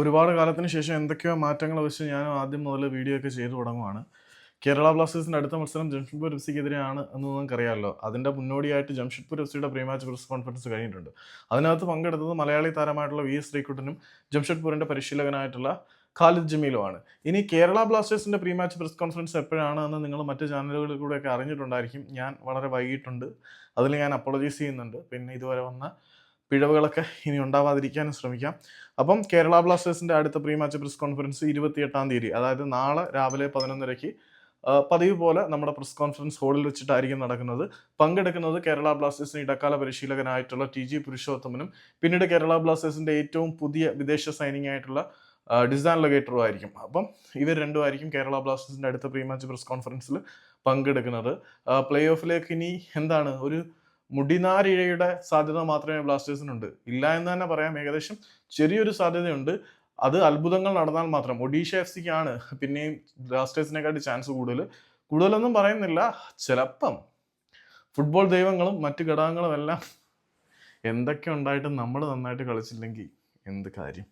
ഒരുപാട് കാലത്തിന് ശേഷം എന്തൊക്കെയോ മാറ്റങ്ങൾ വെച്ച് ഞാൻ ആദ്യം മുതൽ വീഡിയോ ഒക്കെ ചെയ്തു തുടങ്ങുവാണ്. കേരള ബ്ലാസ്റ്റേഴ്സിന്റെ അടുത്ത മത്സരം ജംഷഡ്പൂർ എഫ് സിക്കെതിരെയാണ് എന്ന് നിങ്ങൾക്കറിയാമല്ലോ അതിന്റെ മുന്നോടിയായിട്ട് ജംഷഡ്പൂർ എഫ് സിയുടെ പ്രീ മാച്ച് പ്രസ് കോൺഫറൻസ് കഴിഞ്ഞിട്ടുണ്ട്. അതിനകത്ത് പങ്കെടുത്തത് മലയാളി താരമായിട്ടുള്ള വി എസ് ശ്രീകുട്ടനും ജംഷഡ്പൂരിന്റെ പരിശീലകനായിട്ടുള്ള ഖാലിദ് ജമീലുമാണ്. ഇനി കേരള ബ്ലാസ്റ്റേഴ്സിന്റെ പ്രീ മാച്ച് പ്രസ് കോൺഫറൻസ് എപ്പോഴാണ് എന്ന് നിങ്ങൾ മറ്റ് ചാനലുകളിൽ കൂടെയൊക്കെ അറിഞ്ഞിട്ടുണ്ടായിരിക്കും. ഞാൻ വളരെ വൈകിട്ടുണ്ട് അതിൽ ഞാൻ അപ്പോളജൈസ് ചെയ്യുന്നുണ്ട്. പിന്നെ ഇതുവരെ വന്ന പിഴവുകളൊക്കെ ഇനി ഉണ്ടാവാതിരിക്കാനും ശ്രമിക്കാം. അപ്പം കേരള ബ്ലാസ്റ്റേഴ്സിന്റെ അടുത്ത പ്രീ മാച്ച് പ്രസ് കോൺഫറൻസ് ഇരുപത്തിയെട്ടാം തീയതി അതായത് നാളെ രാവിലെ പതിനൊന്നരയ്ക്ക് പതിവ് പോലെ നമ്മുടെ പ്രസ് കോൺഫറൻസ് ഹാളിൽ വെച്ചിട്ടായിരിക്കും നടക്കുന്നത്. പങ്കെടുക്കുന്നത് കേരള ബ്ലാസ്റ്റേഴ്സിന് ഇടക്കാല പരിശീലകനായിട്ടുള്ള ടി ജി പുരുഷോത്തമനും പിന്നീട് കേരള ബ്ലാസ്റ്റേഴ്സിന്റെ ഏറ്റവും പുതിയ വിദേശ സൈനിങ് ആയിട്ടുള്ള ഡിസാൻ ലൊഗേറ്ററും ആയിരിക്കും. അപ്പം ഇവർ രണ്ടും ആയിരിക്കും കേരള ബ്ലാസ്റ്റേഴ്സിന്റെ അടുത്ത പ്രീ മാച്ച് പ്രസ് കോൺഫറൻസിൽ പങ്കെടുക്കുന്നത്. പ്ലേ ഓഫിലേക്ക് ഇനി എന്താണ്? ഒരു മുടിനാരിഴയുടെ സാധ്യത മാത്രമേ ബ്ലാസ്റ്റേഴ്സിനുണ്ട്. ഇല്ല എന്ന് തന്നെ പറയാം. ഏകദേശം ചെറിയൊരു സാധ്യതയുണ്ട്. അത് അത്ഭുതങ്ങൾ നടന്നാൽ മാത്രം. ഒഡീഷ എഫ് സിക്കാണ് പിന്നെയും ബ്ലാസ്റ്റേഴ്സിനെക്കാട്ടി ചാൻസ് കൂടുതൽ. കൂടുതലൊന്നും പറയുന്നില്ല. ചിലപ്പം ഫുട്ബോൾ ദൈവങ്ങളും മറ്റു ഘടകങ്ങളും എല്ലാം എന്തൊക്കെ ഉണ്ടായിട്ടും നമ്മൾ നന്നായിട്ട് കളിച്ചില്ലെങ്കിൽ എന്ത് കാര്യം?